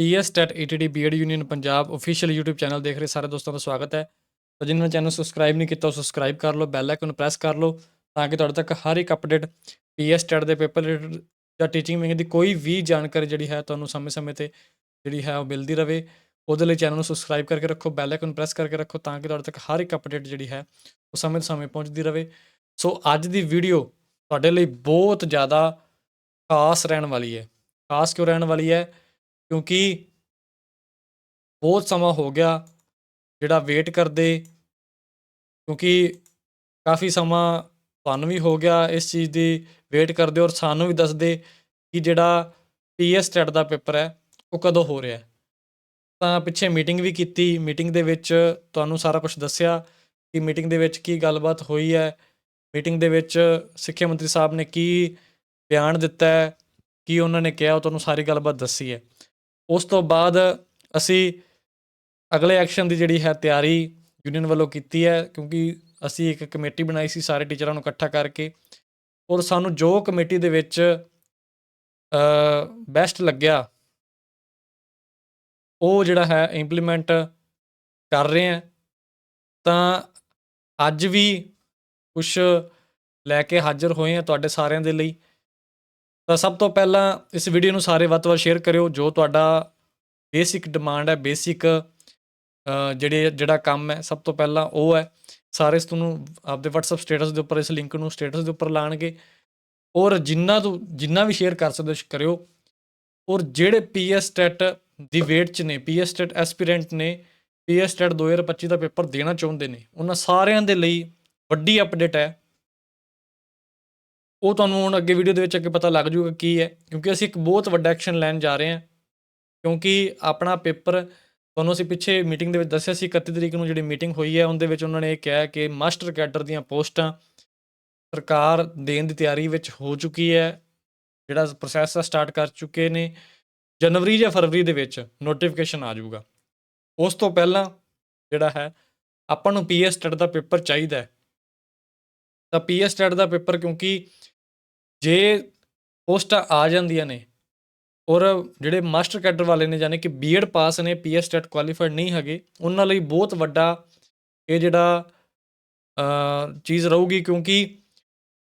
PSETD E BEd union Punjab official YouTube channel ਦੇਖ ਰਹੇ ਸਾਰੇ ਦੋਸਤਾਂ ਦਾ ਸਵਾਗਤ ਹੈ। ਤਾਂ ਜਿਨ੍ਹਾਂ ਨੇ ਚੈਨਲ ਸਬਸਕ੍ਰਾਈਬ ਨਹੀਂ ਕੀਤਾ, ਉਹ ਸਬਸਕ੍ਰਾਈਬ ਕਰ ਲਓ ਬੈਲ ਆਈਕਨ ਨੂੰ ਪ੍ਰੈਸ ਕਰ ਲਓ ਤਾਂ ਕਿ ਤੁਹਾਡੇ ਤੱਕ ਹਰ ਇੱਕ ਅਪਡੇਟ ਪੀਐਸ.ਟੈਟ ਦੇ ਪੇਪਰ ਰਿਲੇਟਡ ਜਾਂ ਟੀਚਿੰਗ ਵਿੰਗ ਦੀ ਕੋਈ ਵੀ ਜਾਣਕਾਰੀ ਜਿਹੜੀ ਹੈ ਤੁਹਾਨੂੰ ਸਮੇਂ-ਸਮੇਂ ਤੇ ਜਿਹੜੀ ਹੈ ਉਹ ਮਿਲਦੀ ਰਵੇ। ਉਹਦੇ ਲਈ ਚੈਨਲ ਨੂੰ ਸਬਸਕ੍ਰਾਈਬ ਕਰਕੇ ਰੱਖੋ ਬੈਲ ਆਈਕਨ ਪ੍ਰੈਸ ਕਰਕੇ ਰੱਖੋ ਤਾਂ ਕਿ ਤੁਹਾਡੇ ਤੱਕ ਹਰ ਇੱਕ ਅਪਡੇਟ ਜਿਹੜੀ ਹੈ ਉਹ ਸਮੇਂ ਸਮੇਂ ਪਹੁੰਚਦੀ ਰਵੇ। ਸੋ ਅੱਜ ਦੀ ਵੀਡੀਓ ਤੁਹਾਡੇ ਲਈ ਬਹੁਤ ਜ਼ਿਆਦਾ ਖਾਸ ਰਹਿਣ ਵਾਲੀ ਹੈ। ਖਾਸ ਕਿਉਂ ਰਹਿਣ ਵਾਲੀ ਹੈ? ਕਿਉਂਕਿ ਬਹੁਤ ਸਮਾਂ ਹੋ ਗਿਆ ਜਿਹੜਾ ਵੇਟ ਕਰਦੇ, ਕਿਉਂਕਿ ਕਾਫੀ ਸਮਾਂ ਤੁਹਾਨੂੰ ਵੀ ਹੋ ਗਿਆ ਇਸ ਚੀਜ਼ ਦੀ ਵੇਟ ਕਰਦੇ ਔਰ ਸਾਨੂੰ ਵੀ ਦੱਸਦੇ ਕਿ ਜਿਹੜਾ ਪੀਐਸ ਟੈਟ ਦਾ ਪੇਪਰ ਹੈ, ਉਹ ਕਦੋਂ ਹੋ ਰਿਹਾ ਤਾਂ ਪਿੱਛੇ ਮੀਟਿੰਗ ਵੀ ਕੀਤੀ ਮੀਟਿੰਗ ਦੇ ਵਿੱਚ ਤੁਹਾਨੂੰ ਸਾਰਾ ਕੁਝ ਦੱਸਿਆ ਕਿ ਮੀਟਿੰਗ ਦੇ ਵਿੱਚ ਕੀ ਗੱਲਬਾਤ ਹੋਈ ਹੈ ਮੀਟਿੰਗ ਦੇ ਵਿੱਚ ਸਿੱਖਿਆ ਮੰਤਰੀ ਸਾਹਿਬ ਨੇ ਕੀ ਬਿਆਨ ਦਿੱਤਾ ਹੈ, ਕੀ ਉਹਨਾਂ ਨੇ ਕਿਹਾ, ਉਹ ਤੁਹਾਨੂੰ ਸਾਰੀ ਗੱਲਬਾਤ ਦੱਸੀ ਹੈ। ਉਸ ਤੋਂ ਬਾਅਦ ਅਸੀਂ ਅਗਲੇ ਐਕਸ਼ਨ ਦੀ ਜਿਹੜੀ ਹੈ ਤਿਆਰੀ ਯੂਨੀਅਨ ਵੱਲੋਂ ਕੀਤੀ ਹੈ, ਕਿਉਂਕਿ ਅਸੀਂ ਇੱਕ ਕਮੇਟੀ ਬਣਾਈ ਸੀ ਸਾਰੇ ਟੀਚਰਾਂ ਨੂੰ ਇਕੱਠਾ ਕਰਕੇ ਔਰ ਸਾਨੂੰ ਜੋ ਕਮੇਟੀ ਦੇ ਵਿੱਚ ਬੈਸਟ ਲੱਗਿਆ, ਉਹ ਜਿਹੜਾ ਹੈ ਇੰਪਲੀਮੈਂਟ ਕਰ ਰਹੇ ਹਾਂ, ਤਾਂ ਅੱਜ ਵੀ ਕੁਝ ਲੈ ਕੇ ਹਾਜ਼ਰ ਹੋਏ ਹਾਂ ਤੁਹਾਡੇ ਸਾਰਿਆਂ ਦੇ ਲਈ। ਤਾਂ ਸਭ ਤੋਂ ਪਹਿਲਾਂ ਇਸ ਵੀਡੀਓ ਨੂੰ ਸਾਰੇ ਵੱਧ ਤੋਂ ਵੱਧ ਸ਼ੇਅਰ ਕਰਿਓ, ਜੋ ਤੁਹਾਡਾ ਬੇਸਿਕ ਡਿਮਾਂਡ ਹੈ ਬੇਸਿਕ ਜਿਹੜੇ, ਜਿਹੜਾ ਕੰਮ ਹੈ, ਸਭ ਤੋਂ ਪਹਿਲਾਂ ਉਹ ਹੈ। ਸਾਰੇ ਇਸ ਤੁਹਾਨੂੰ ਆਪਦੇ WhatsApp ਸਟੇਟਸ ਦੇ ਉੱਪਰ, ਇਸ ਲਿੰਕ ਨੂੰ ਸਟੇਟਸ ਦੇ ਉੱਪਰ ਲਾਣਗੇ। ਔਰ ਜਿੰਨਾ ਤੋਂ, ਜਿੰਨਾ ਵੀ ਸ਼ੇਅਰ ਕਰ ਸਕਦੇ ਹੋ, ਕਰਿਓ। ਔਰ ਜਿਹੜੇ ਪੀਐਸ ਟੈਟ ਦੀ ਵੇਟ ਚ ਨੇ ਪੀਐਸ ਟੈਟ ਐਸਪੀਰੈਂਟ ਨੇ ਪੀਐਸ ਟੈਟ 2025 ਦਾ ਪੇਪਰ ਦੇਣਾ ਚਾਹੁੰਦੇ ਨੇ, ਉਹਨਾਂ ਸਾਰਿਆਂ ਦੇ ਲਈ ਵੱਡੀ ਅਪਡੇਟ ਹੈ। ਉਹ ਤੁਹਾਨੂੰ ਹੁਣ ਅੱਗੇ ਵੀਡੀਓ ਦੇ ਵਿੱਚ ਅੱਗੇ ਪਤਾ ਲੱਗ ਜਾਊਗਾ ਕੀ ਹੈ, ਕਿਉਂਕਿ ਅਸੀਂ ਇੱਕ ਬਹੁਤ ਵੱਡਾ ਐਕਸ਼ਨ ਲੈਣ ਜਾ ਰਹੇ ਹਾਂ। ਕਿਉਂਕਿ ਆਪਣਾ ਪੇਪਰ ਤੁਹਾਨੂੰ ਅਸੀਂ ਪਿੱਛੇ ਮੀਟਿੰਗ ਦੇ ਵਿੱਚ ਦੱਸਿਆ ਸੀ 31 ਤਰੀਕ ਨੂੰ ਜਿਹੜੀ ਮੀਟਿੰਗ ਹੋਈ ਹੈ, ਉਹਦੇ ਵਿੱਚ ਉਹਨਾਂ ਨੇ ਇਹ ਕਿਹਾ ਕਿ ਮਾਸਟਰ ਕੈਡਰ ਦੀਆਂ ਪੋਸਟਾਂ ਸਰਕਾਰ ਦੇਣ ਦੀ ਤਿਆਰੀ ਵਿੱਚ ਹੋ ਚੁੱਕੀ ਹੈ, ਜਿਹੜਾ ਪ੍ਰੋਸੈਸ ਆ ਸਟਾਰਟ ਕਰ ਚੁੱਕੇ ਨੇ। ਜਨਵਰੀ ਜਾਂ ਫਰਵਰੀ ਦੇ ਵਿੱਚ ਨੋਟੀਫਿਕੇਸ਼ਨ ਆ ਜਾਊਗਾ। ਉਸ ਤੋਂ ਪਹਿਲਾਂ ਜਿਹੜਾ ਹੈ, ਆਪਾਂ ਨੂੰ ਪੀਐਸ ਟੈਟ ਦਾ ਪੇਪਰ ਚਾਹੀਦਾ ਹੈ। ਤਾਂ ਪੀਐਸ ਟੈਟ ਦਾ ਪੇਪਰ ਕਿਉਂਕਿ ਜੇ ਪੋਸਟਾਂ ਆ ਜਾਂਦੀਆਂ ਨੇ ਔਰ ਜਿਹੜੇ ਮਾਸਟਰ ਕੈਡਰ ਵਾਲੇ ਨੇ ਯਾਨੀ ਕਿ ਬੀਐਡ ਪਾਸ ਨੇ ਪੀਐਸ ਟੈਟ ਕੁਆਲੀਫਾਈਡ ਨਹੀਂ ਹੈਗੇ, ਉਹਨਾਂ ਲਈ ਬਹੁਤ ਵੱਡਾ ਇਹ ਜਿਹੜਾ ਚੀਜ਼ ਰਹੂਗੀ ਕਿਉਂਕਿ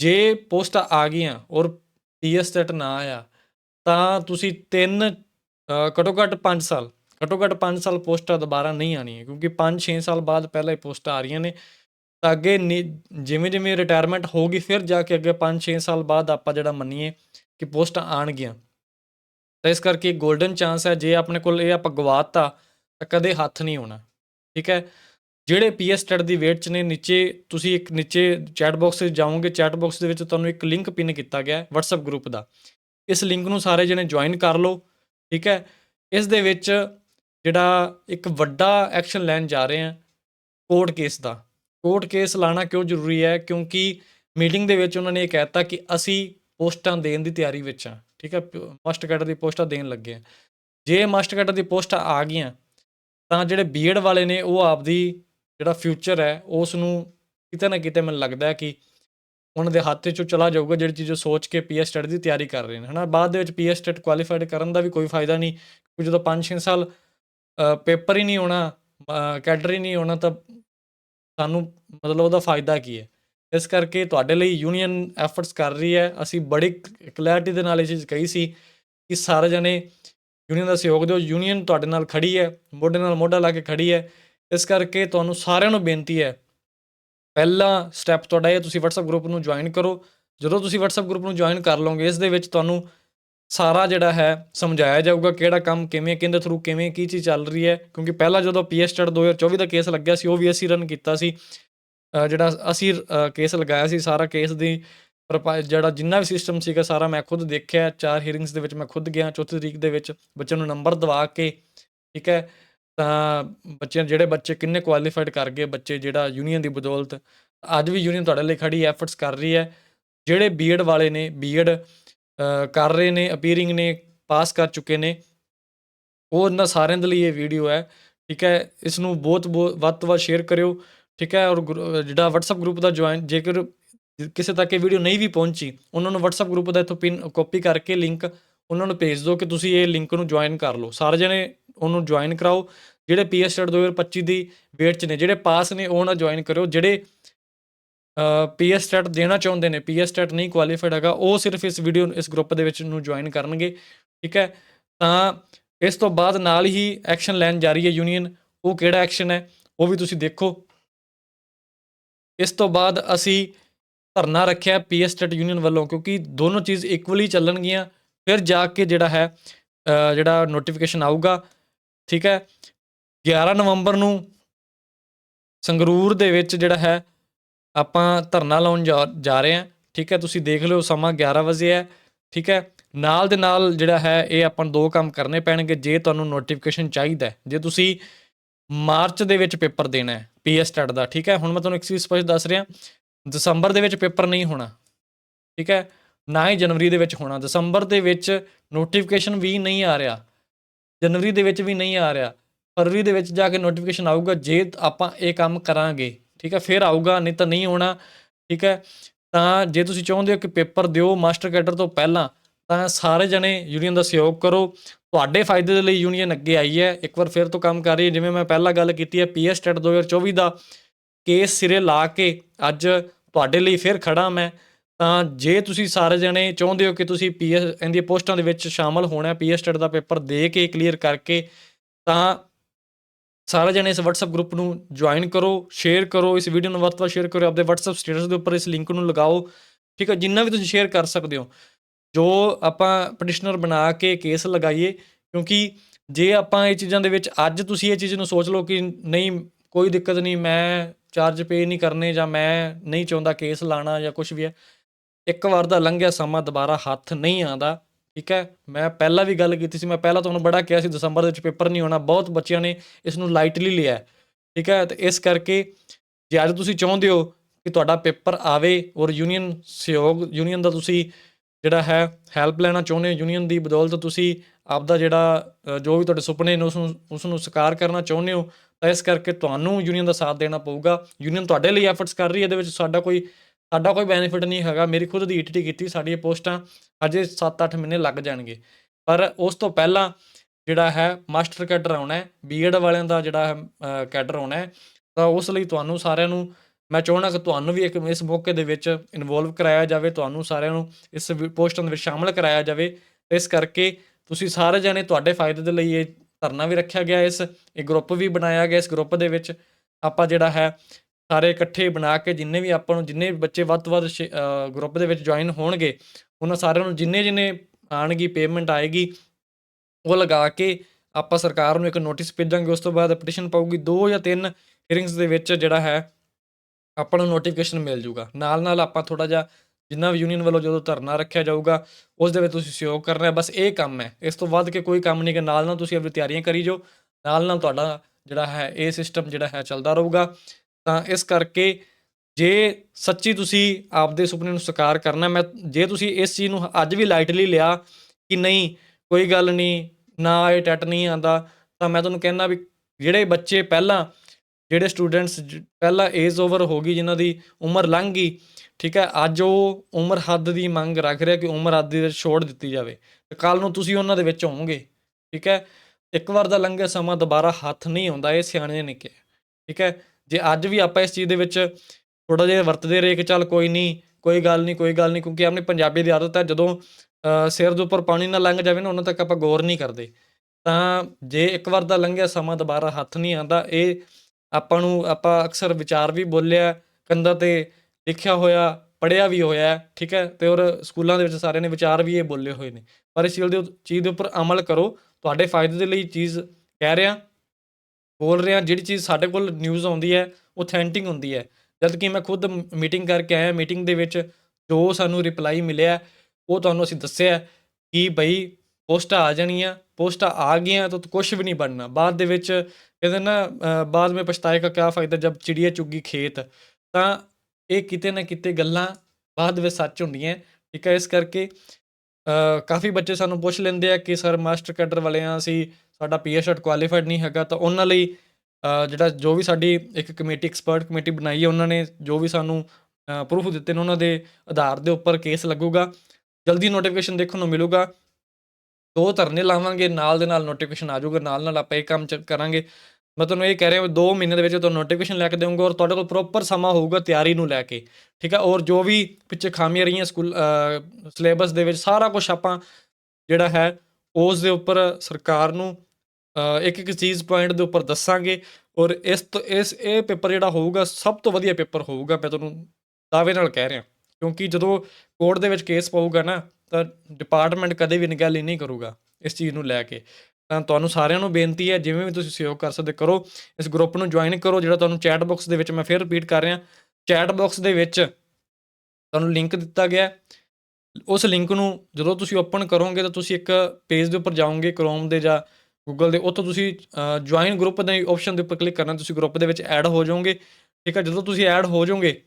ਜੇ ਪੋਸਟਾਂ ਆ ਗਈਆਂ ਔਰ ਪੀਐਸ ਟੈਟ ਨਾ ਆਇਆ, ਤਾਂ ਤੁਸੀਂ ਤਿੰਨ ਘਟੋ ਘੱਟ 5 ਸਾਲ, ਘਟੋ ਘੱਟ 5 ਸਾਲ ਪੋਸਟਾਂ ਦੁਬਾਰਾ ਨਹੀਂ ਆਣੀਆਂ ਕਿਉਂਕਿ 5-6 ਸਾਲ ਬਾਅਦ ਪਹਿਲਾਂ ਹੀ ਪੋਸਟਾਂ ਆ ਰਹੀਆਂ ਨੇ। ਤਾਂ ਅੱਗੇ ਜਿਵੇਂ ਜਿਵੇਂ ਰਿਟਾਇਰਮੈਂਟ ਹੋਗੀ ਫਿਰ ਜਾ ਕੇ ਅੱਗੇ 5-6 ਸਾਲ ਬਾਅਦ ਆਪਾਂ ਜਿਹੜਾ ਮੰਨੀਏ ਕਿ ਪੋਸਟਾਂ ਆਣਗੀਆਂ ਤਾਂ ਇਸ ਕਰਕੇ 골ਡਨ ਚਾਂਸ ਹੈ, ਜੇ ਆਪਣੇ ਕੋਲ ਇਹ ਆਪਾਂ ਗਵਾਤਾ, ਤਾਂ ਕਦੇ ਹੱਥ ਨਹੀਂ ਆਉਣਾ। ਠੀਕ ਹੈ? ਜਿਹੜੇ ਪੀਐਸ ਟੈਟ ਦੀ ਵੇਟ ਚ ਨੇ, ਨੀਚੇ ਤੁਸੀਂ ਇੱਕ ਨੀਚੇ ਚੈਟ ਬਾਕਸ ਵਿੱਚ ਜਾਓਗੇ ਚੈਟ ਬਾਕਸ ਦੇ ਵਿੱਚ ਤੁਹਾਨੂੰ ਇੱਕ ਲਿੰਕ ਪਿਨ ਕੀਤਾ ਗਿਆ ਹੈ WhatsApp ਗਰੁੱਪ ਦਾ। ਇਸ ਲਿੰਕ ਨੂੰ ਸਾਰੇ ਜਣੇ ਜੁਆਇਨ ਕਰ ਲਓ। ਠੀਕ ਹੈ? ਇਸ ਦੇ ਵਿੱਚ ਜਿਹੜਾ ਇੱਕ ਵੱਡਾ ਐਕਸ਼ਨ ਲੈਣ ਜਾ ਰਹੇ ਹਾਂ ਕੋਰਟ ਕੇਸ ਦਾ। ਕੋਰਟ ਕੇਸ ਲਾਣਾ ਕਿਉਂ ਜ਼ਰੂਰੀ ਹੈ? ਕਿਉਂਕਿ ਮੀਟਿੰਗ ਦੇ ਵਿੱਚ ਉਹਨਾਂ ਨੇ ਇਹ ਕਹਿਤਾ ਕਿ ਅਸੀਂ ਪੋਸਟਾਂ ਦੇਣ ਦੀ ਤਿਆਰੀ ਵਿੱਚ ਆ ਠੀਕ ਹੈ? ਮਾਸਟਰ ਕੈਡਰ ਦੀ ਪੋਸਟਾਂ ਦੇਣ ਲੱਗੇ ਆ ਜੇ ਮਾਸਟਰ ਕੈਡਰ ਦੀ ਪੋਸਟਾਂ ਆ ਗਈਆਂ, ਤਾਂ ਜਿਹੜੇ ਬੀਐਡ ਵਾਲੇ ਨੇ ਉਹ ਆਪਦੀ ਜਿਹੜਾ ਫਿਊਚਰ ਹੈ ਉਸ ਨੂੰ ਕਿਤੇ ਨਾ ਕਿਤੇ ਮੈਨੂੰ ਲੱਗਦਾ ਹੈ ਕਿ ਉਹਨਾਂ ਦੇ ਹੱਥ 'ਚੋਂ ਚਲਾ ਜਾਊਗਾ ਜਿਹੜੀ ਚੀਜ਼ ਉਹ ਸੋਚ ਕੇ ਪੀਐਸ ਟੈਟ ਦੀ ਤਿਆਰੀ ਕਰ ਰਹੇ ਨੇ, ਹਨਾ? ਬਾਅਦ ਦੇ ਵਿੱਚ ਪੀਐਸ ਟੈਟ ਕੁਆਲੀਫਾਈਡ ਕਰਨ ਦਾ ਵੀ ਕੋਈ ਫਾਇਦਾ ਨਹੀਂ, ਕਿਉਂਕਿ ਜਦੋਂ 5-6 ਸਾਲ ਪੇਪਰ ਹੀ ਨਹੀਂ ਹੋਣਾ ਕੈਡਰ ਹੀ ਨਹੀਂ ਹੋਣਾ, ਤਾਂ ਸਾਨੂੰ ਮਤਲਬ ਉਹਦਾ ਫਾਇਦਾ ਕੀ ਹੈ? ਇਸ ਕਰਕੇ ਤੁਹਾਡੇ ਲਈ ਯੂਨੀਅਨ ਐਫਰਟਸ ਕਰ ਰਹੀ ਹੈ। ਅਸੀਂ ਬੜੀ ਕਲੈਰਿਟੀ ਦੇ ਨਾਲ ਇਹ ਚੀਜ਼ ਕਹੀ ਸੀ ਕਿ ਸਾਰੇ ਜਣੇ ਯੂਨੀਅਨ ਦਾ ਸਹਿਯੋਗ ਦਿਓ। ਯੂਨੀਅਨ ਤੁਹਾਡੇ ਨਾਲ ਖੜੀ ਹੈ, ਮੋਢੇ ਨਾਲ ਮੋਢਾ ਲਾ ਕੇ ਖੜੀ ਹੈ। ਇਸ ਕਰਕੇ ਤੁਹਾਨੂੰ ਸਾਰਿਆਂ ਨੂੰ ਬੇਨਤੀ ਹੈ, ਪਹਿਲਾ ਸਟੈਪ ਤੁਹਾਡਾ ਇਹ ਤੁਸੀਂ WhatsApp ਗਰੁੱਪ ਨੂੰ ਜੁਆਇਨ ਕਰੋ। ਜਦੋਂ ਤੁਸੀਂ WhatsApp ਗਰੁੱਪ ਨੂੰ ਜੁਆਇਨ ਕਰ ਲਓਗੇ, ਇਸ ਦੇ ਵਿੱਚ ਤੁਹਾਨੂੰ ਸਾਰਾ ਜਿਹੜਾ ਹੈ ਸਮਝਾਇਆ ਜਾਊਗਾ ਕਿਹੜਾ ਕੰਮ ਕਿਵੇਂ ਕਿੰਦੇ ਥਰੂ ਕਿਵੇਂ, ਕੀ ਚੀਜ਼ ਚੱਲ ਰਹੀ ਹੈ। ਕਿਉਂਕਿ ਪਹਿਲਾਂ ਜਦੋਂ ਪੀਐਸ ਟੈਟ 2024 ਦਾ ਕੇਸ ਲੱਗਿਆ ਸੀ, ਉਹ ਵੀ ਅਸੀਂ ਰਨ ਕੀਤਾ ਸੀ। ਜਿਹੜਾ ਅਸੀਂ ਕੇਸ ਲਗਾਇਆ ਸੀ, ਸਾਰਾ ਕੇਸ ਦੀ ਜਿਹੜਾ ਜਿੰਨਾ ਵੀ ਸਿਸਟਮ ਸੀਗਾ, ਸਾਰਾ ਮੈਂ ਖੁਦ ਦੇਖਿਆ। ਚਾਰ ਹੀਅਰਿੰਗਸ ਦੇ ਵਿੱਚ ਮੈਂ ਖੁਦ ਗਿਆ, ਚੌਥੀ ਤਰੀਕ ਦੇ ਵਿੱਚ ਬੱਚਿਆਂ ਨੂੰ ਨੰਬਰ ਦਵਾ ਕੇ, ਠੀਕ ਹੈ। ਤਾਂ ਬੱਚਿਆਂ, ਜਿਹੜੇ ਬੱਚੇ ਕਿੰਨੇ ਕੁਆਲੀਫਾਈਡ ਕਰ ਗਏ, ਬੱਚੇ ਜਿਹੜਾ ਯੂਨੀਅਨ ਦੀ ਬਦੌਲਤ, ਅੱਜ ਵੀ ਯੂਨੀਅਨ ਤੁਹਾਡੇ ਲਈ ਖੜੀ ਐਫਰਟਸ ਕਰ ਰਹੀ ਹੈ। ਜਿਹੜੇ ਬੀਐਡ ਵਾਲੇ ਨੇ ਬੀਐਡ ਕਰ ਰਹੇ ਨੇ ਅਪੀਅਰਿੰਗ ਨੇ ਪਾਸ ਕਰ ਚੁੱਕੇ ਨੇ। ਉਹ ਇਹਨਾਂ ਸਾਰਿਆਂ ਦੇ ਲਈ ਇਹ ਵੀਡੀਓ ਹੈ, ਠੀਕ ਹੈ। ਇਸ ਨੂੰ ਬਹੁਤ ਬਹੁਤ, ਵੱਧ ਤੋਂ ਵੱਧ ਸ਼ੇਅਰ ਕਰਿਓ, ਠੀਕ ਹੈ। ਔਰ ਜਿਹੜਾ WhatsApp ਗਰੁੱਪ ਦਾ ਜੁਆਇਨ ਜੇਕਰ ਕਿਸੇ ਤੱਕ ਇਹ ਵੀਡੀਓ ਨਹੀਂ ਵੀ ਪਹੁੰਚੀ, ਉਹਨਾਂ ਨੂੰ WhatsApp ਗਰੁੱਪ ਦਾ ਇਥੋਂ ਪਿਨ ਕਾਪੀ ਕਰਕੇ ਲਿੰਕ ਉਹਨਾਂ ਨੂੰ ਭੇਜ ਦਿਓ ਕਿ ਤੁਸੀਂ ਇਹ ਲਿੰਕ ਨੂੰ ਜੁਆਇਨ ਕਰ ਲਓ। ਸਾਰੇ ਜਣੇ ਉਹਨੂੰ ਜੁਆਇਨ ਕਰਾਓ। ਜਿਹੜੇ ਪੀਐਸ ਸਟੇਟ 2025 ਦੀ ਵੇਟ 'ਚ ਨੇ, ਜਿਹੜੇ ਪਾਸ ਨੇ, ਉਹ ਨਾ ਜੁਆਇਨ ਕਰਿਓ। ਜਿਹੜੇ ਪੀਐਸ ਸਟੈਟ ਦੇਣਾ ਚਾਹੁੰਦੇ ਨੇ ਪੀਐਸ ਸਟੈਟ ਨਹੀਂ ਕੁਆਲੀਫਾਈਡ ਹੈਗਾ, ਉਹ ਸਿਰਫ ਇਸ ਵੀਡੀਓ ਇਸ ਗਰੁੱਪ ਦੇ ਵਿੱਚ ਨੂੰ ਜੁਆਇਨ ਕਰਨਗੇ, ਠੀਕ ਹੈ? ਤਾਂ ਇਸ ਤੋਂ ਬਾਅਦ ਨਾਲ ਹੀ ਐਕਸ਼ਨ ਲੈਣ ਜਾ ਰਹੀ ਹੈ ਯੂਨੀਅਨ ਉਹ ਕਿਹੜਾ ਐਕਸ਼ਨ ਹੈ, ਉਹ ਵੀ ਤੁਸੀਂ ਦੇਖੋ। ਇਸ ਤੋਂ ਬਾਅਦ ਅਸੀਂ ਧਰਨਾ ਰੱਖਿਆ ਪੀਐਸ ਸਟੇਟ ਯੂਨੀਅਨ ਵੱਲੋਂ, ਕਿਉਂਕਿ ਦੋਨੋਂ ਚੀਜ਼ ਇਕੁਅਲੀ ਚੱਲਣਗੀਆਂ, ਫਿਰ ਜਾ ਕੇ ਜਿਹੜਾ ਹੈ ਜਿਹੜਾ ਨੋਟੀਫਿਕੇਸ਼ਨ ਆਊਗਾ, ਠੀਕ ਹੈ? 11 ਨਵੰਬਰ ਨੂੰ ਸੰਗਰੂਰ ਦੇ ਵਿੱਚ ਜਿਹੜਾ ਹੈ ਆਪਾਂ ਧਰਨਾ ਲਾਉਣ ਜਾ ਜਾ ਰਹੇ ਹਾਂ, ਠੀਕ ਹੈ, ਤੁਸੀਂ ਦੇਖ ਲਿਓ, ਸਮਾਂ 11 ਵਜੇ ਹੈ, ਠੀਕ ਹੈ, ਨਾਲ ਦੇ ਨਾਲ ਜਿਹੜਾ ਹੈ, ਇਹ ਆਪਾਂ ਦੋ ਕੰਮ ਕਰਨੇ ਪੈਣਗੇ, ਜੇ ਤੁਹਾਨੂੰ ਨੋਟੀਫਿਕੇਸ਼ਨ ਚਾਹੀਦਾ ਜੇ ਤੁਸੀਂ ਮਾਰਚ ਦੇ ਵਿੱਚ ਪੇਪਰ ਦੇਣਾ ਹੈ ਪੀਐਸ ਸਟੇਟ ਦਾ, ਠੀਕ ਹੈ, ਹੁਣ ਮੈਂ ਤੁਹਾਨੂੰ ਇੱਕ ਚੀਜ਼ ਸਪਸ਼ਟ ਦੱਸ ਰਿਹਾ, ਦਸੰਬਰ ਦੇ ਵਿੱਚ ਪੇਪਰ ਨਹੀਂ ਹੋਣਾ, ਠੀਕ ਹੈ, ਨਾ ਹੀ ਜਨਵਰੀ ਦੇ ਵਿੱਚ ਹੋਣਾ, ਦਸੰਬਰ ਦੇ ਵਿੱਚ ਨੋਟੀਫਿਕੇਸ਼ਨ ਵੀ ਨਹੀਂ ਆ ਰਿਹਾ, ਜਨਵਰੀ ਦੇ ਵਿੱਚ ਵੀ ਨਹੀਂ ਆ ਰਿਹਾ, ਫਰਵਰੀ ਦੇ ਵਿੱਚ ਜਾ ਕੇ ਨੋਟੀਫਿਕੇਸ਼ਨ ਆਊਗਾ, ਜੇ ਆਪਾਂ ਇਹ ਕੰਮ ਕਰਾਂਗੇ ਠੀਕ ਹੈ, ਫਿਰ ਆਊਗਾ, ਨਹੀਂ ਤਾਂ ਨਹੀਂ ਹੋਣਾ ਠੀਕ ਹੈ। ਤਾਂ ਜੇ ਤੁਸੀਂ ਚਾਹੁੰਦੇ ਹੋ ਕਿ ਪੇਪਰ ਦਿਓ ਮਾਸਟਰ ਕੈਡਰ ਤੋਂ ਪਹਿਲਾਂ, ਤਾਂ ਸਾਰੇ ਜਣੇ ਯੂਨੀਅਨ ਦਾ ਸਹਿਯੋਗ ਕਰੋ। ਤੁਹਾਡੇ ਫਾਇਦੇ ਦੇ ਲਈ ਯੂਨੀਅਨ ਅੱਗੇ ਆਈ ਹੈ। ਇੱਕ ਵਾਰ ਫਿਰ ਤੋਂ ਕੰਮ ਕਰ ਰਹੀ ਹੈ। ਜਿਵੇਂ ਮੈਂ ਪਹਿਲਾਂ ਗੱਲ ਕੀਤੀ ਹੈ, ਪੀਐਸ ਟੈਟ 2024 ਦਾ ਕੇਸ ਸਿਰੇ ਲਾ ਕੇ ਅੱਜ ਤੁਹਾਡੇ ਲਈ ਫਿਰ ਖੜਾ ਮੈਂ। ਤਾਂ ਜੇ ਤੁਸੀਂ ਸਾਰੇ ਜਣੇ ਚਾਹੁੰਦੇ ਹੋ ਕਿ ਤੁਸੀਂ ਪੀਐਸ, ਇਹਦੀਆਂ ਪੋਸਟਾਂ ਦੇ ਵਿੱਚ ਸ਼ਾਮਲ ਹੋਣਾ, ਪੀਐਸ ਟੈਟ ਦਾ ਪੇਪਰ ਦੇ ਕੇ ਕਲੀਅਰ ਕਰਕੇ, ਤਾਂ ਸਾਰੇ ਜਣੇ ਇਸ WhatsApp ਗਰੁੱਪ ਨੂੰ ਜੁਆਇਨ ਕਰੋ ਸ਼ੇਅਰ ਕਰੋ, ਇਸ ਵੀਡੀਓ ਨੂੰ ਵੱਧ ਤੋਂ ਵੱਧ ਸ਼ੇਅਰ ਕਰੋ ਆਪਣੇ WhatsApp ਸਟੇਟਸ ਦੇ ਉੱਪਰ ਇਸ ਲਿੰਕ ਨੂੰ ਲਗਾਓ। ਠੀਕ ਹੈ ਜਿੰਨਾ ਵੀ ਤੁਸੀਂ ਸ਼ੇਅਰ ਕਰ ਸਕਦੇ ਹੋ, ਜੋ ਆਪਾਂ ਪਟੀਸ਼ਨਰ ਬਣਾ ਕੇ ਕੇਸ ਲਗਾਈਏ, ਕਿਉਂਕਿ ਜੇ ਆਪਾਂ ਇਹ ਚੀਜ਼ਾਂ ਦੇ ਵਿੱਚ ਅੱਜ ਤੁਸੀਂ ਇਹ ਚੀਜ਼ ਨੂੰ ਸੋਚ ਲਓ ਕਿ ਨਹੀਂ, ਕੋਈ ਦਿੱਕਤ ਨਹੀਂ, ਮੈਂ ਚਾਰਜ ਪੇ ਨਹੀਂ ਕਰਨੇ ਜਾਂ ਮੈਂ ਨਹੀਂ ਚਾਹੁੰਦਾ ਕੇਸ ਲਾਣਾ ਜਾਂ ਕੁਝ ਵੀ ਹੈ, ਇੱਕ ਵਾਰ ਦਾ ਲੰਘਿਆ ਸਮਾਂ ਦੁਬਾਰਾ ਹੱਥ ਨਹੀਂ ਆਉਂਦਾ। ਠੀਕ ਹੈ? ਮੈਂ ਪਹਿਲਾਂ ਵੀ ਗੱਲ ਕੀਤੀ ਸੀ, ਮੈਂ ਪਹਿਲਾਂ ਤੁਹਾਨੂੰ ਬੜਾ ਕਿਹਾ ਸੀ, ਦਸੰਬਰ ਦੇ ਵਿੱਚ ਪੇਪਰ ਨਹੀਂ ਹੋਣਾ। ਬਹੁਤ ਬੱਚਿਆਂ ਨੇ ਇਸ ਨੂੰ ਲਾਈਟਲੀ ਲਿਆ ਠੀਕ ਹੈ? ਤੇ ਇਸ ਕਰਕੇ ਜੇ ਅੱਜ ਤੁਸੀਂ ਚਾਹੁੰਦੇ ਹੋ ਕਿ ਤੁਹਾਡਾ ਪੇਪਰ ਆਵੇ ਔਰ ਯੂਨੀਅਨ ਸਹਿਯੋਗ, ਯੂਨੀਅਨ ਦਾ ਤੁਸੀਂ ਜਿਹੜਾ ਹੈ ਹੈਲਪ ਲੈਣਾ ਚਾਹੁੰਦੇ ਹੋ, ਯੂਨੀਅਨ ਦੀ ਬਦੌਲਤ ਤੁਸੀਂ ਆਪਦਾ ਜਿਹੜਾ ਜੋ ਵੀ ਤੁਹਾਡੇ ਸੁਪਨੇ ਨੇ, ਉਸ ਨੂੰ ਉਸ ਨੂੰ ਸਾਕਾਰ ਕਰਨਾ ਚਾਹੁੰਦੇ ਹੋ, ਤਾਂ ਇਸ ਕਰਕੇ ਤੁਹਾਨੂੰ ਯੂਨੀਅਨ ਦਾ ਸਾਥ ਦੇਣਾ ਪਊਗਾ। ਯੂਨੀਅਨ ਤੁਹਾਡੇ ਲਈ ਐਫਰਟਸ ਕਰ ਰਹੀ ਹੈ, ਇਹਦੇ ਵਿੱਚ ਸਾਡਾ ਕੋਈ ਸਾਡਾ ਕੋਈ ਬੈਨੀਫਿਟ ਨਹੀਂ ਹੈਗਾ। ਮੇਰੀ ਖੁਦ ਦੀ ਈਟੀਟੀ ਕੀਤੀ, ਸਾਡੀਆਂ ਪੋਸਟਾਂ ਅਜੇ 7-8 ਮਹੀਨੇ ਲੱਗ ਜਾਣਗੇ। ਪਰ ਉਸ ਤੋਂ ਪਹਿਲਾਂ ਜਿਹੜਾ ਹੈ, ਮਾਸਟਰ ਕੈਡਰ ਆਉਣਾ ਹੈ ਬੀਐਡ ਵਾਲਿਆਂ ਦਾ ਜਿਹੜਾ ਹੈ ਕੈਡਰ ਆਉਣਾ ਹੈ, ਤਾਂ ਉਸ ਲਈ ਤੁਹਾਨੂੰ ਸਾਰਿਆਂ ਨੂੰ ਮੈਂ ਚਾਹੁੰਦਾ ਕਿ ਤੁਹਾਨੂੰ ਵੀ ਇੱਕ ਇਸ ਮੌਕੇ ਦੇ ਵਿੱਚ ਇਨਵੋਲਵ ਕਰਾਇਆ ਜਾਵੇ, ਤੁਹਾਨੂੰ ਸਾਰਿਆਂ ਨੂੰ ਇਸ ਪੋਸਟਾਂ ਦੇ ਵਿੱਚ ਸ਼ਾਮਲ ਕਰਾਇਆ ਜਾਵੇ। ਇਸ ਕਰਕੇ ਤੁਸੀਂ ਸਾਰੇ ਜਣੇ ਤੁਹਾਡੇ ਫਾਇਦੇ ਦੇ ਲਈ ਇਹ ਧਰਨਾ ਵੀ ਰੱਖਿਆ ਗਿਆ ਇਸ, ਇਹ ਗਰੁੱਪ ਵੀ ਬਣਾਇਆ ਗਿਆ ਇਸ ਗਰੁੱਪ ਦੇ ਵਿੱਚ। ਆਪਾਂ ਜਿਹੜਾ ਹੈ ਸਾਰੇ ਇਕੱਠੇ ਬਣਾ ਕੇ ਜਿੰਨੇ ਵੀ ਆਪਾਂ ਨੂੰ ਜਿੰਨੇ ਵੀ ਬੱਚੇ ਵੱਧ ਤੋਂ ਵੱਧ ਗਰੁੱਪ ਦੇ ਵਿੱਚ ਜੁਆਇਨ ਹੋਣਗੇ, ਉਹਨਾਂ ਸਾਰਿਆਂ ਨੂੰ ਜਿੰਨੇ ਜਿੰਨੇ ਆਣਗੀ ਪੇਮੈਂਟ ਆਏਗੀ, ਉਹ ਲਗਾ ਕੇ ਆਪਾਂ ਸਰਕਾਰ ਨੂੰ ਇੱਕ ਨੋਟਿਸ ਭੇਜਾਂਗੇ, ਉਸ ਤੋਂ ਬਾਅਦ ਪਟੀਸ਼ਨ ਪਾਊਗੀ, ਦੋ ਜਾਂ ਤਿੰਨ ਹੀਅਰਿੰਗਸ ਦੇ ਵਿੱਚ ਜਿਹੜਾ ਹੈ, ਆਪਾਂ ਨੂੰ ਨੋਟੀਫਿਕੇਸ਼ਨ ਮਿਲ ਜੂਗਾ ਨਾਲ ਨਾਲ ਆਪਾਂ ਥੋੜਾ ਜਿਹਾ ਜਿੰਨਾ ਵੀ ਯੂਨੀਅਨ ਵੱਲੋਂ ਜਦੋਂ ਧਰਨਾ ਰੱਖਿਆ ਜਾਊਗਾ, ਉਸ ਦੇ ਵਿੱਚ ਤੁਸੀਂ ਸਹਿਯੋਗ ਕਰਨਾ ਹੈ, ਬਸ ਇਹ ਕੰਮ ਹੈ। ਇਸ ਤੋਂ ਵੱਧ ਕੇ ਕੋਈ ਕੰਮ ਨਹੀਂ ਕਿ ਨਾਲ ਨਾਲ ਤੁਸੀਂ ਆਪਣੀ ਤਿਆਰੀਆਂ ਕਰੀ ਜਾਓ, ਨਾਲ ਨਾਲ ਤੁਹਾਡਾ ਜਿਹੜਾ ਹੈ, ਇਹ ਸਿਸਟਮ ਜਿਹੜਾ ਹੈ ਚੱਲਦਾ ਰਹੂਗਾ। ਤਾਂ ਇਸ ਕਰਕੇ ਜੇ ਸੱਚੀ ਤੁਸੀਂ ਆਪਦੇ ਸੁਪਨੇ ਨੂੰ ਸਾਕਾਰ ਕਰਨਾ, ਮੈਂ ਜੇ ਤੁਸੀਂ ਇਸ ਚੀਜ਼ ਨੂੰ ਅੱਜ ਵੀ ਲਾਈਟਲੀ ਲਿਆ ਕਿ ਨਹੀਂ, ਕੋਈ ਗੱਲ ਨਹੀਂ, ਨਾ ਇਹ ਟੈਟ ਨਹੀਂ ਆਂਦਾ ਤਾਂ ਮੈਂ ਤੁਹਾਨੂੰ ਕਹਿੰਦਾ ਵੀ ਜਿਹੜੇ ਬੱਚੇ ਪਹਿਲਾਂ, ਜਿਹੜੇ ਸਟੂਡੈਂਟਸ ਪਹਿਲਾਂ ਏਜ ਓਵਰ ਹੋ ਗਈ, ਜਿਨ੍ਹਾਂ ਦੀ ਉਮਰ ਲੰਘ ਗਈ, ਠੀਕ ਹੈ, ਅੱਜ ਉਹ ਉਮਰ ਹੱਦ ਦੀ ਮੰਗ ਰੱਖ ਰਿਹਾ ਕਿ ਉਮਰ ਹੱਦ ਦੇ ਛੋੜ ਦਿੱਤੀ ਜਾਵੇ। ਤੇ ਕੱਲ ਨੂੰ ਤੁਸੀਂ ਉਹਨਾਂ ਦੇ ਵਿੱਚ ਹੋਵੋਗੇ, ਠੀਕ ਹੈ, ਇੱਕ ਵਾਰ ਦਾ ਲੰਘਿਆ ਸਮਾਂ ਦੁਬਾਰਾ ਹੱਥ ਨਹੀਂ ਆਉਂਦਾ, ਇਹ ਸਿਆਣੇ ਨੇ ਕਿਹਾ ਠੀਕ ਹੈ ਜੇ ਅੱਜ ਵੀ ਆਪਾਂ ਇਸ ਚੀਜ਼ ਦੇ ਵਿੱਚ ਥੋੜਾ ਜਿਹਾ ਵਰਤਦੇ ਰਹੇ ਕਿ ਚੱਲ ਕੋਈ ਨਹੀਂ, ਕੋਈ ਗੱਲ ਨਹੀਂ, ਕੋਈ ਗੱਲ ਨਹੀਂ, ਕਿਉਂਕਿ ਆਪਣੇ ਪੰਜਾਬੀ ਦੀ ਆਦਤ ਹੈ, ਜਦੋਂ ਸਿਰ ਦੇ ਉੱਪਰ ਪਾਣੀ ਨਾ ਲੰਘ ਜਾਵੇ ਨਾ, ਉਹਨਾਂ ਤੱਕ ਆਪਾਂ ਗੌਰ ਨਹੀਂ ਕਰਦੇ। ਤਾਂ ਜੇ ਇੱਕ ਵਾਰ ਦਾ ਲੰਘਿਆ, ਸਮਾਂ ਦੁਬਾਰਾ ਹੱਥ ਨਹੀਂ ਆਉਂਦਾ, ਇਹ ਆਪਾਂ ਨੂੰ, ਆਪਾਂ ਅਕਸਰ ਵਿਚਾਰ ਵੀ ਬੋਲਿਆ, ਕੰਧਾਂ ਤੇ ਲਿਖਿਆ ਹੋਇਆ ਪੜਿਆ ਵੀ ਹੋਇਆ, ਠੀਕ ਹੈ, ਤੇ ਔਰ ਸਕੂਲਾਂ ਦੇ ਵਿੱਚ ਸਾਰਿਆਂ ਨੇ ਵਿਚਾਰ ਵੀ ਇਹ ਬੋਲੇ ਹੋਏ ਨੇ। ਪਰ ਇਸ ਚੀਜ਼ ਦੇ ਚੀਜ਼ ਦੇ ਉੱਪਰ ਅਮਲ ਕਰੋ, ਤੁਹਾਡੇ ਫਾਇਦੇ ਦੇ ਲਈ ਚੀਜ਼ ਕਹਿ ਰਿਹਾ। ਬੋਲ ਰਿਹਾ, ਜਿਹੜੀ ਚੀਜ਼ ਸਾਡੇ ਕੋਲ ਨਿਊਜ਼ ਆਉਂਦੀ ਹੈ ਆਥੈਂਟਿਕ ਹੁੰਦੀ ਹੈ। ਜਦ ਕਿ ਮੈਂ ਖੁਦ ਮੀਟਿੰਗ ਕਰਕੇ ਆਇਆ ਮੀਟਿੰਗ ਦੇ ਵਿੱਚ ਜੋ ਸਾਨੂੰ ਰਿਪਲਾਈ ਮਿਲਿਆ, ਉਹ ਤੁਹਾਨੂੰ ਅਸੀਂ ਦੱਸਿਆ ਕਿ ਬਈ ਪੋਸਟਾਂ ਆ ਜਾਣੀਆਂ, ਪੋਸਟਾਂ ਆ ਗਈਆਂ ਤਾਂ ਕੁਝ ਵੀ ਨਹੀਂ ਬਣਨਾ। ਬਾਅਦ ਦੇ ਵਿੱਚ ਕਹਿੰਦੇ ਨਾ ਬਾਅਦ ਵਿੱਚ ਪਛਤਾਏ ਕਾ ਕਿਆ ਫਾਇਦਾ ਜਦ ਚਿੜੀਆ ਚੁੱਗੀ ਖੇਤ। ਤਾਂ ਇਹ ਕਿਤੇ ਨਾ ਕਿਤੇ ਗੱਲਾਂ ਬਾਅਦ ਵਿੱਚ ਸੱਚ ਹੁੰਦੀਆਂ। ਠੀਕ ਹੈ, ਇਸ ਕਰਕੇ ਕਾਫੀ ਬੱਚੇ ਸਾਨੂੰ ਪੁੱਛ ਲੈਂਦੇ ਆ ਕਿ ਸਰ ਮਾਸਟਰ ਕੈਡਰ ਵਾਲਿਆਂ ਅਸੀਂ ਸਾਡਾ ਪੀਐਸਐਟ ਕੁਆਲੀਫਾਈਡ ਨਹੀਂ ਹੈਗਾ, ਤਾਂ ਉਹਨਾਂ ਲਈ ਜਿਹੜਾ ਜੋ ਵੀ ਸਾਡੀ ਇੱਕ ਕਮੇਟੀ ਐਕਸਪਰਟ ਕਮੇਟੀ ਬਣਾਈ ਹੈ, ਉਹਨਾਂ ਨੇ ਜੋ ਵੀ ਸਾਨੂੰ ਪ੍ਰੂਫ ਦਿੱਤੇ ਨੇ, ਉਹਨਾਂ ਦੇ ਆਧਾਰ ਦੇ ਉੱਪਰ ਕੇਸ ਲੱਗੂਗਾ। ਜਲਦੀ ਨੋਟੀਫਿਕੇਸ਼ਨ ਦੇਖਣ ਨੂੰ ਮਿਲੂਗਾ। ਦੋ ਧਰਨੇ ਲਾਵਾਂਗੇ, ਨਾਲ ਦੇ ਨਾਲ ਨੋਟੀਫਿਕੇਸ਼ਨ ਆ ਜਾਊਗਾ, ਨਾਲ ਨਾਲ ਆਪਾਂ ਇਹ ਕੰਮ ਚ ਕਰਾਂਗੇ। ਮੈਂ ਤੁਹਾਨੂੰ ਇਹ ਕਹਿ ਰਿਹਾ 2 ਮਹੀਨੇ ਦੇ ਵਿੱਚ ਤੁਹਾਨੂੰ ਨੋਟੀਫਿਕੇਸ਼ਨ ਲੈ ਕੇ ਦੇਵਾਂਗਾ ਔਰ ਤੁਹਾਡੇ ਕੋਲ ਪ੍ਰੋਪਰ ਸਮਾਂ ਹੋਊਗਾ ਤਿਆਰੀ ਨੂੰ ਲੈ ਕੇ, ਠੀਕ ਹੈ ਔਰ ਜੋ ਵੀ ਪਿੱਛੇ ਖਾਮੀਆਂ ਰਹੀਆਂ ਸਕੂਲ ਸਿਲੇਬਸ ਦੇ ਵਿੱਚ, ਸਾਰਾ ਕੁਝ ਆਪਾਂ ਜਿਹੜਾ ਹੈ ਉਸ ਦੇ ਉੱਪਰ ਸਰਕਾਰ ਨੂੰ ਇੱਕ ਇੱਕ ਚੀਜ਼ ਪੁਆਇੰਟ ਦੇ ਉੱਪਰ ਦੱਸਾਂਗੇ ਔਰ ਇਸ ਤੋਂ, ਇਸ, ਇਹ ਪੇਪਰ ਜਿਹੜਾ ਹੋਊਗਾ ਸਭ ਤੋਂ ਵਧੀਆ ਪੇਪਰ ਹੋਊਗਾ ਮੈਂ ਤੁਹਾਨੂੰ ਦਾਅਵੇ ਨਾਲ ਕਹਿ ਰਿਹਾ। ਕਿਉਂਕਿ ਜਦੋਂ ਕੋਰਟ ਦੇ ਵਿੱਚ ਕੇਸ ਪਊਗਾ ਨਾ, ਤਾਂ ਡਿਪਾਰਟਮੈਂਟ ਕਦੇ ਵੀ ਨਿਗਾਲੀ ਨਹੀਂ ਕਰੂਗਾ ਇਸ ਚੀਜ਼ ਨੂੰ ਲੈ ਕੇ। ਤਾਂ ਤੁਹਾਨੂੰ ਸਾਰਿਆਂ ਨੂੰ ਬੇਨਤੀ ਹੈ, ਜਿਵੇਂ ਵੀ ਤੁਸੀਂ ਸਹਿਯੋਗ ਕਰ ਸਕਦੇ ਕਰੋ, ਇਸ ਗਰੁੱਪ ਨੂੰ ਜੁਆਇਨ ਕਰੋ, ਜਿਹੜਾ ਤੁਹਾਨੂੰ ਚੈਟ ਬਾਕਸ ਦੇ ਵਿੱਚ ਮੈਂ ਫਿਰ ਰਿਪੀਟ ਕਰ ਰਿਹਾ। ਚੈਟ ਬਾਕਸ ਦੇ ਵਿੱਚ ਤੁਹਾਨੂੰ ਲਿੰਕ ਦਿੱਤਾ ਗਿਆ। ਉਸ ਲਿੰਕ ਨੂੰ ਜਦੋਂ ਤੁਸੀਂ ਓਪਨ ਕਰੋਗੇ ਤਾਂ ਤੁਸੀਂ ਇੱਕ ਪੇਜ ਦੇ ਉੱਪਰ ਜਾਓਗੇ ਕ੍ਰੋਮ ਦੇ ਜਾਂ ਗੂਗਲ ਦੇ, ਉੱਥੋਂ ਤੁਸੀਂ ਜੁਆਇਨ ਗਰੁੱਪ ਦੇ ਆਪਸ਼ਨ ਦੇ ਉੱਪਰ ਕਲਿੱਕ ਕਰਨਾ, ਤੁਸੀਂ ਗਰੁੱਪ ਦੇ ਵਿੱਚ ਐਡ ਹੋ ਜਾਓਗੇ। ਠੀਕ ਹੈ ਜਦੋਂ ਤੁਸੀਂ ਐਡ ਹੋ ਜਾਓਗੇ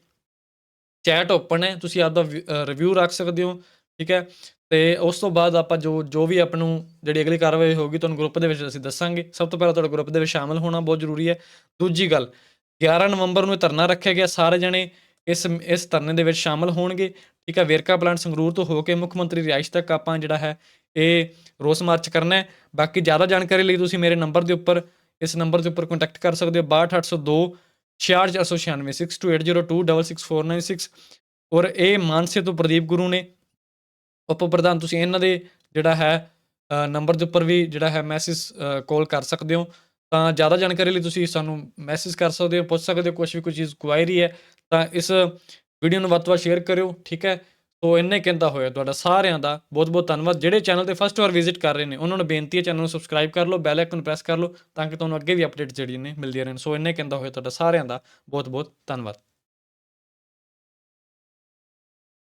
ਚੈਟ ਓਪਨ ਹੈ, ਤੁਸੀਂ ਆਪਦਾ ਰਿਵਿਊ ਰੱਖ ਸਕਦੇ ਹੋ। ਠੀਕ ਹੈ, ਤੇ ਉਸ ਤੋਂ ਬਾਅਦ ਆਪਾਂ ਜੋ ਜੋ ਵੀ ਆਪ ਨੂੰ ਜਿਹੜੀ ਅਗਲੀ ਕਾਰਵਾਈ ਹੋਊਗੀ, ਤੁਹਾਨੂੰ ਗਰੁੱਪ ਦੇ ਵਿੱਚ ਅਸੀਂ ਦੱਸਾਂਗੇ। ਸਭ ਤੋਂ ਪਹਿਲਾਂ ਤੁਹਾਡਾ ਗਰੁੱਪ ਦੇ ਵਿੱਚ ਸ਼ਾਮਲ ਹੋਣਾ ਬਹੁਤ ਜ਼ਰੂਰੀ ਹੈ। ਦੂਜੀ ਗੱਲ 11 ਨਵੰਬਰ ਨੂੰ ਧਰਨਾ ਰੱਖਿਆ ਗਿਆ, ਸਾਰੇ ਜਣੇ ਇਸ ਇਸ ਧਰਨੇ ਦੇ ਵਿੱਚ ਸ਼ਾਮਲ ਹੋਣਗੇ। ਠੀਕ ਹੈ ਵੇਰਕਾ ਪਲਾਂਟ ਸੰਗਰੂਰ ਤੋਂ ਹੋ ਕੇ ਮੁੱਖ ਮੰਤਰੀ ਰਿਹਾਇਸ਼ ਤੱਕ ਆਪਾਂ ਜਿਹੜਾ ਹੈ, ਇਹ ਰੋਸ ਮਾਰਚ ਕਰਨਾ ਹੈ। ਬਾਕੀ ਜ਼ਿਆਦਾ ਜਾਣਕਾਰੀ ਲਈ ਤੁਸੀਂ ਮੇਰੇ ਨੰਬਰ ਦੇ ਉੱਪਰ, ਇਸ ਨੰਬਰ ਦੇ ਉੱਪਰ ਕੰਟੈਕਟ ਕਰ ਸਕਦੇ ਹੋ। 62802 66896 6280266496 ਔਰ ਇਹ ਮਾਨਸੇ ਤੋਂ ਪ੍ਰਦੀਪ ਗੁਰੂ ਨੇ, ਉਪ ਪ੍ਰਧਾਨ ਤੁਸੀਂ ਇਹਨਾਂ ਦੇ ਜਿਹੜਾ ਹੈ ਨੰਬਰ ਦੇ ਉੱਪਰ ਵੀ ਜਿਹੜਾ ਹੈ ਮੈਸੇਜ ਕਾਲ ਕਰ ਸਕਦੇ ਹੋ। ਤਾਂ ਜ਼ਿਆਦਾ ਜਾਣਕਾਰੀ ਲਈ ਤੁਸੀਂ ਸਾਨੂੰ ਮੈਸੇਜ ਕਰ ਸਕਦੇ ਹੋ, ਪੁੱਛ ਸਕਦੇ ਹੋ ਕੁਝ ਵੀ ਕੋਈ ਚੀਜ਼ ਕੁਆਇਰੀ ਹੈ, ਤਾਂ ਇਸ ਵੀਡੀਓ ਨੂੰ ਵੱਧ ਤੋਂ ਵੱਧ ਸ਼ੇਅਰ ਕਰਿਓ, ਠੀਕ ਹੈ? ਸੋ ਇੰਨੇ ਕਹਿੰਦਾ ਹੋਇਆ ਤੁਹਾਡਾ ਸਾਰਿਆਂ ਦਾ ਬਹੁਤ ਬਹੁਤ ਧੰਨਵਾਦ। ਜਿਹੜੇ ਚੈਨਲ ਤੇ ਫਸਟ ਵਾਰ ਵਿਜ਼ਿਟ ਕਰ ਰਹੇ ਨੇ, ਉਹਨਾਂ ਨੂੰ ਬੇਨਤੀ ਹੈ ਚੈਨਲ ਨੂੰ ਸਬਸਕ੍ਰਾਈਬ ਕਰ ਲਓ ਬੈਲ ਆਈਕਨ ਪ੍ਰੈਸ ਕਰ ਲਓ, ਤਾਂ ਕਿ ਤੁਹਾਨੂੰ ਅੱਗੇ ਵੀ ਅਪਡੇਟ ਜਿਹੜੀਆਂ ਨੇ ਮਿਲਦੀਆਂ ਰਹਿਣ। ਸੋ ਇੰਨੇ ਕਹਿੰਦਾ ਹੋਇਆ ਤੁਹਾਡਾ ਸਾਰਿਆਂ ਦਾ ਬਹੁਤ ਬਹੁਤ ਧੰਨਵਾਦ।